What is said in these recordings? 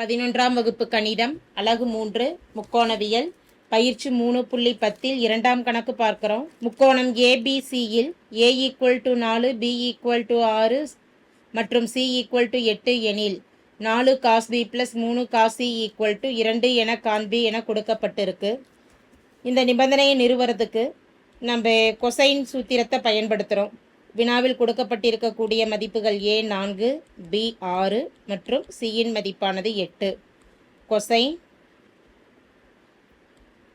பதினொன்றாம் வகுப்பு கணிதம் அலகு மூன்று முக்கோணவியல். பயிற்சி மூணு புள்ளி பத்தில் இரண்டாம் கணக்கு பார்க்கிறோம். முக்கோணம் ஏபிசியில் ஏ ஈக்குவல் டு நாலு பி ஈக்குவல் டு ஆறு மற்றும் சி ஈக்குவல் டு எட்டு எனில் நாலு காஸ் பி ப்ளஸ் மூணு காஸ் சி ஈக்குவல் டு இரண்டு என காண்பி என கொடுக்கப்பட்டிருக்கு. இந்த நிபந்தனையை நிறுவறதுக்கு நம்ம கொசைன் சூத்திரத்தை பயன்படுத்துகிறோம் வினாவில் கொடுக்கப்பட்டிருக்கக்கூடிய மதிப்புகள் ஏ நான்கு பி ஆறு மற்றும் சியின் மதிப்பானது எட்டு. கொசைன்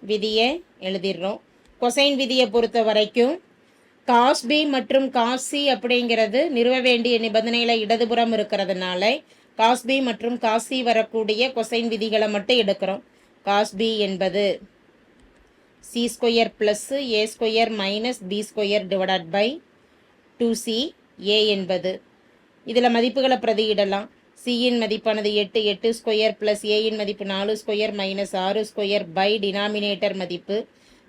விதியை எழுதிடுறோம். கொசைன் விதியை பொறுத்த வரைக்கும் காஸ் பி மற்றும் காஸ் சி அப்படிங்கிறது நிறுவ வேண்டிய நிபந்தனையில் இடதுபுறம் இருக்கிறதுனால காஸ் பி மற்றும் காஸ் சி வரக்கூடிய கொசைன் விதிகளை மட்டும் எடுக்கிறோம். காஸ் பி என்பது C square plus A square minus B square divided by two C A என்பது. இதில் மதிப்புகளை பிரதியிடலாம். சியின் மதிப்பானது எட்டு எட்டு ஸ்கொயர் ப்ளஸ் ஏயின் மதிப்பு நாலு ஸ்கொயர் மைனஸ் ஆறு ஸ்கொயர் பை டினாமினேட்டர் மதிப்பு.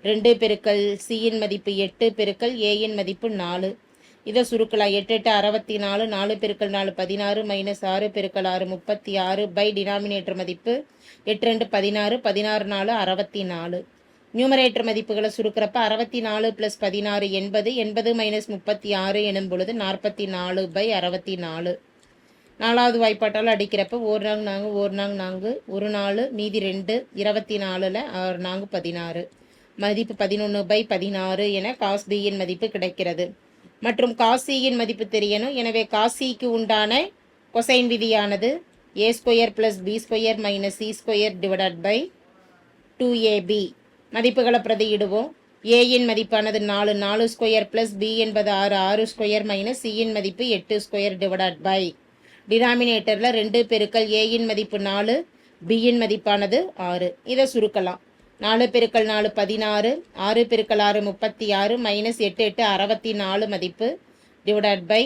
ரெண்டு பெருக்கல் சியின் மதிப்பு எட்டு பெருக்கல் ஏயின் மதிப்பு நாலு. இதை சுருக்கலாம். எட்டு எட்டு அறுபத்தி நாலு நாலு பெருக்கல் நாலு பதினாறு மைனஸ் ஆறு பெருக்கல் ஆறு முப்பத்தி ஆறு பை டினாமினேட்டர் மதிப்பு. எட்டு ரெண்டு பதினாறு பதினாறு நாலு அறுபத்தி நாலு நியூமரேட்டர் மதிப்புகளை சுருக்கிறப்ப அறுபத்தி நாலு ப்ளஸ் பதினாறு எண்பது எண்பது மைனஸ் முப்பத்தி ஆறு எனும் பொழுது நாற்பத்தி நாலு பை அறுபத்தி நாலு நாலாவது வாய்ப்பாட்டால் அடிக்கிறப்ப ஒரு நாங் நாங்கள் ஒரு நாங் நான்கு ஒரு நாலு மீதி ரெண்டு இருபத்தி நாலில் ஆறு நாங்கள் பதினாறு. மதிப்பு பதினொன்று பை பதினாறு என காஸ் பியின் மதிப்பு கிடைக்கிறது. மற்றும் காசியின் மதிப்பு தெரியணும். எனவே காசிக்கு உண்டான கொசைன் விதியானது A square plus B square minus C square divided by two AB மதிப்புகளை பிரதியிடுவோம். ஏயின் மதிப்பானது நாலு நாலு ஸ்கொயர் ப்ளஸ் பி என்பது ஆறு ஆறு ஸ்கொயர் மைனஸ் சியின் மதிப்பு எட்டு ஸ்கொயர் டிவைடட் பை டினாமினேட்டரில் ரெண்டு பெருக்கல் ஏயின் மதிப்பு நாலு பியின் மதிப்பானது ஆறு. இதை சுருக்கலாம். நாலு பெருக்கல் நாலு பதினாறு ஆறு பெருக்கல் ஆறு முப்பத்தி ஆறு மைனஸ் எட்டு எட்டு அறுபத்தி நாலு மதிப்பு டிவைடட் பை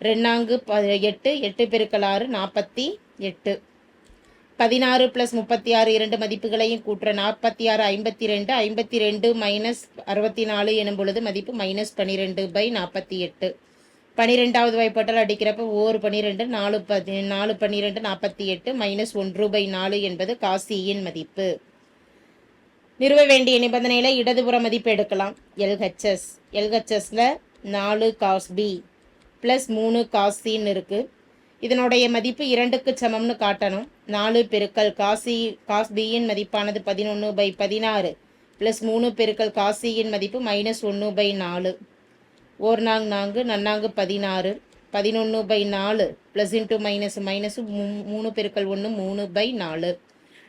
ரெண்டாங்கு ப எட்டு எட்டு பெருக்கல் ஆறு நாற்பத்தி எட்டு. பதினாறு ப்ளஸ் முப்பத்தி ஆறு இரண்டு மதிப்புகளையும் கூட்டுற நாற்பத்தி ஆறு ஐம்பத்தி ரெண்டு ஐம்பத்தி ரெண்டு மைனஸ் அறுபத்தி நாலு எனும் பொழுது மதிப்பு மைனஸ் பன்னிரெண்டு பை நாற்பத்தி எட்டு பனிரெண்டாவது வாய்ப்பாட்டால் அடிக்கிறப்ப ஓர் பன்னிரெண்டு நாலு பதி நாலு பன்னிரெண்டு நாற்பத்தி எட்டு மைனஸ் ஒன்று பை நாலு என்பது காசியின் மதிப்பு. நிறுவ வேண்டிய நிபந்தனையில் இடதுபுற மதிப்பு எடுக்கலாம். எல்ஹெச்எஸ் எல்ஹெச்எஸில் நாலு காஸ் பி ப்ளஸ் மூணு காசின்னு இருக்குது இதனுடைய மதிப்பு இரண்டுக்கு சமம்னு காட்டணும். நாலு பெருக்கல் காசி காஸ் பியின் மதிப்பானது பதினொன்று பை பதினாறு ப்ளஸ் மூணு பெருக்கல் காசியின் மதிப்பு மைனஸ் ஒன்று பை நாலு. ஓர் நாங் நான்கு நன்னாங்கு பதினாறு பதினொன்று பை நாலு ப்ளஸ் இன்ட்டு மைனஸ் மைனஸ் மூணு பெருக்கல் ஒன்று மூணு பை நாலு.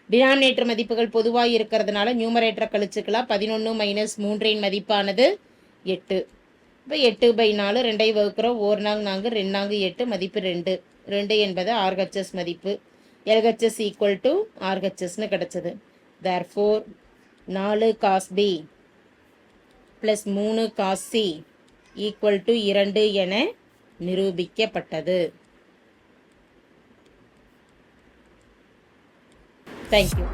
டினாமினேட்டர் மதிப்புகள் பொதுவாக இருக்கிறதுனால நியூமரேட்டரை கழிச்சுக்கலாம். பதினொன்று மைனஸ் மூன்றின் மதிப்பானது எட்டு. இப்போ எட்டு பை நாலு ரெண்டை வகுக்கிறோம். ஓர் நாங் நான்கு ரெண்டாங்கு எட்டு மதிப்பு ரெண்டு. ரெண்டு என்பது ஆர்ஹெச்எஸ் மதிப்பு. எல்ஹெச்எஸ் ஈக்குவல் டு ஆர்ஹெச்எஸ்னு கிடச்சிது. தேர் ஃபோர் நாலு காஸ் பி ப்ளஸ் மூணு காஸ் சி ஈக்குவல் டு இரண்டு என நிரூபிக்கப்பட்டது. தேங்க்யூ